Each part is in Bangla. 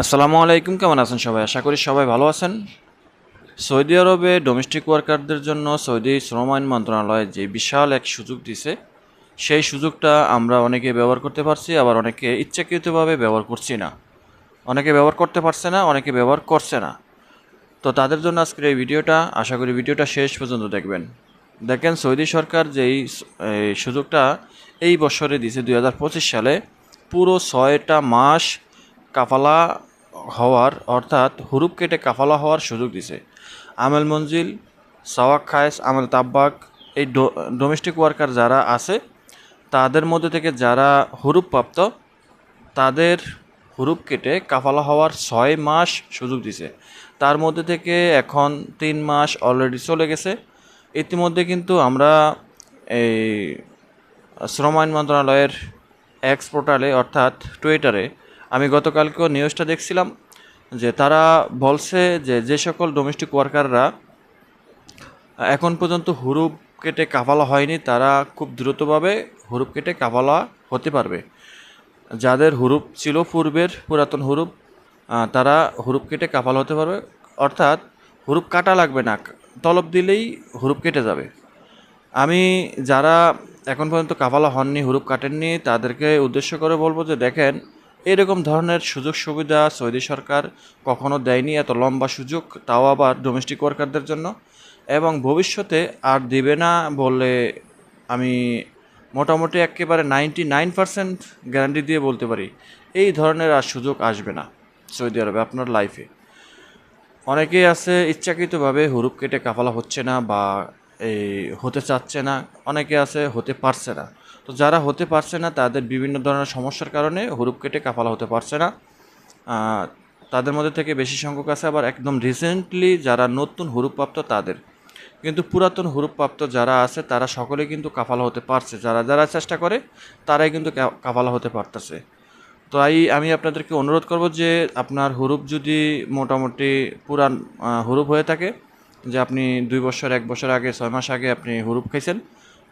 আসসালামু আলাইকুম, কেমন আছেন সবাই? আশা করি সবাই ভালো আছেন। সৌদি আরবে ডোমেস্টিক ওয়ার্কারদের জন্য সৌদি শ্রম আইন মন্ত্রণালয় যে বিশাল এক সুযোগ দিছে, সেই সুযোগটা আমরা অনেকে ব্যবহার করতে পারছি, আবার অনেকে ইচ্ছাকৃতভাবে ব্যবহার করছি না। অনেকে ব্যবহার করতে পারছে না, অনেকে ব্যবহার করছে না। তো তাদের জন্য আজকের এই ভিডিওটা, আশা করি ভিডিওটা শেষ পর্যন্ত দেখবেন। দেখেন, সৌদি সরকার যেই সুযোগটা এই বছরে দিয়েছে দু হাজার পঁচিশ সালে, পুরো ছয়টা মাস কাফালা হওয়ার, অর্থাৎ হুরুপ কেটে কাফালা হওয়ার সুযোগ দিছে। আমেল মঞ্জিল, সাওয়াক খায়েস, আমেল তাব্বাক, এই ডোমেস্টিক ওয়ার্কার যারা আছে, তাদের মধ্যে থেকে যারা হুরুপ প্রাপ্ত, তাদের হুরুপ কেটে কাফালা হওয়ার ছয় মাস সুযোগ দিছে। তার মধ্যে থেকে এখন তিন মাস অলরেডি চলে গেছে। ইতিমধ্যে কিন্তু আমরা এই শ্রম আইন মন্ত্রণালয়ের এক্স পোর্টালে অর্থাৎ টুইটারে আমি গতকালকেও নিউজটা দেখছিলাম যে তারা বলছে যে যে সকল ডোমেস্টিক ওয়ার্কাররা এখন পর্যন্ত হুরুপ কেটে কাফালা হয়নি, তারা খুব দ্রুতভাবে হুরুপ কেটে কাফালা হতে পারবে। যাদের হুরুপ ছিল পূর্বের পুরাতন হুরুপ তারা হুরুপ কেটে কাফালা হতে পারবে। অর্থাৎ হুরুপ কাটা লাগবে না, তলব দিলেই হুরুপ কেটে যাবে। আমি যারা এখন পর্যন্ত কাফালা হননি, হুরুপ কাটেননি, তাদেরকে উদ্দেশ্য করে বলব যে দেখেন এরকম ধরনের সুযোগ সুবিধা সৌদি সরকার কখনো দেয়নি, এত লম্বা সুযোগ, তাও আবার ডোমেস্টিক ওয়ার্কারদের জন্য। এবং ভবিষ্যতে আর দেবে না বলে আমি মোটামুটি একেবারে নাইনটি নাইন পার্সেন্ট গ্যারান্টি দিয়ে বলতে পারি, এই ধরনের আর সুযোগ আসবে না সৌদি আরবে আপনার লাইফে অনেকেই আছে ইচ্ছাকৃতভাবে হুরুপ কেটে কাফালা হচ্ছে না বা এই হতে চাচ্ছে না, অনেকে আছে হতে পারছে না। তো যারা হতে পারছে না, তাদের বিভিন্ন ধরনের সমস্যার কারণে হুরুপ কেটে কাফালা হতে পারছে না। তাদের মধ্যে থেকে বেশি সংখ্যক আছে, আবার একদম রিসেন্টলি যারা নতুন হুরুপ্রাপ্ত তাদের। কিন্তু পুরাতন হুরুপ্রাপ্ত যারা আছে, তারা সকলে কিন্তু কাফালা হতে পারছে। যারা যারা চেষ্টা করে, তারাই কিন্তু কাফালা হতে পারতেছে। তো তাই আমি আপনাদেরকে অনুরোধ করব যে, আপনার হুরুপ যদি মোটামুটি পুরান হুরুপ হয়ে থাকে যে আপনি দুই বছর, এক বছর আগে, ছয় মাস আগে আপনি হুরুপ খাইছেন,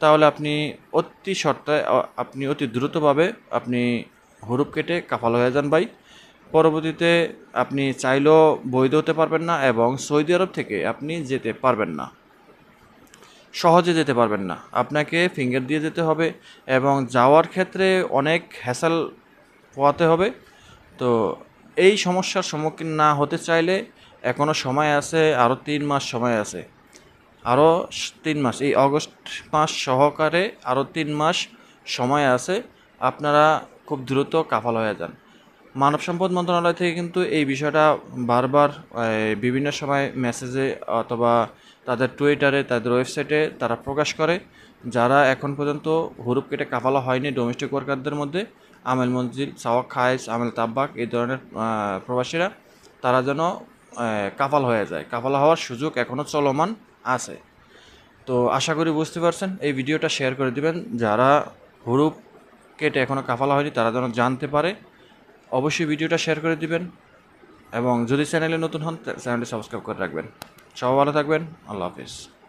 তাহলে আপনি অতি শর্তে আপনি অতি দ্রুতভাবে আপনি হুরুপ কেটে কাফাল হয়ে যান ভাই। পরবর্তীতে আপনি চাইলেও বৈধ হতে পারবেন না এবং সৌদি আরব থেকে আপনি যেতে পারবেন না। সহজে যেতে পারবেন না। আপনাকে ফিঙ্গার দিয়ে যেতে হবে এবং যাওয়ার ক্ষেত্রে অনেক হ্যাসাল পোয়াতে হবে। তো এই সমস্যার সম্মুখীন না হতে চাইলে এখনও সময় আছে আরও তিন মাস সময় আছে। আরও তিন মাস, এই অগস্ট মাস সহকারে আরও তিন মাস সময় আছে, আপনারা খুব দ্রুত কাফাল হয়ে যান। মানব সম্পদ মন্ত্রণালয় থেকে কিন্তু এই বিষয়টা বারবার বিভিন্ন সময় মেসেজে অথবা তাদের টুইটারে, তাদের ওয়েবসাইটে তারা প্রকাশ করে। যারা এখন পর্যন্ত হুরুপ কেটে কাফালা হয়নি ডোমেস্টিক ওয়ার্কারদের মধ্যে, আমেল মঞ্জিল, সাওয়াক খায়েস, আমেল তাব্বাক, এই ধরনের প্রবাসীরা, তারা যেন কাফাল হয়ে যায়। কাফাল হওয়ার সুযোগ এখনও চলমান আছে। তো আশা করি বুঝতে পারছেন, এই ভিডিওটা শেয়ার করে দিবেন। যারা হুরুপ কেটে এখনও কাফালা হয়নি, তারা যেন জানতে পারে, অবশ্যই ভিডিওটা শেয়ার করে দিবেন। এবং যদি চ্যানেলে নতুন হন চ্যানেলটি সাবস্ক্রাইব করে রাখবেন। সব ভালো থাকবেন। আল্লাহ হাফিজ।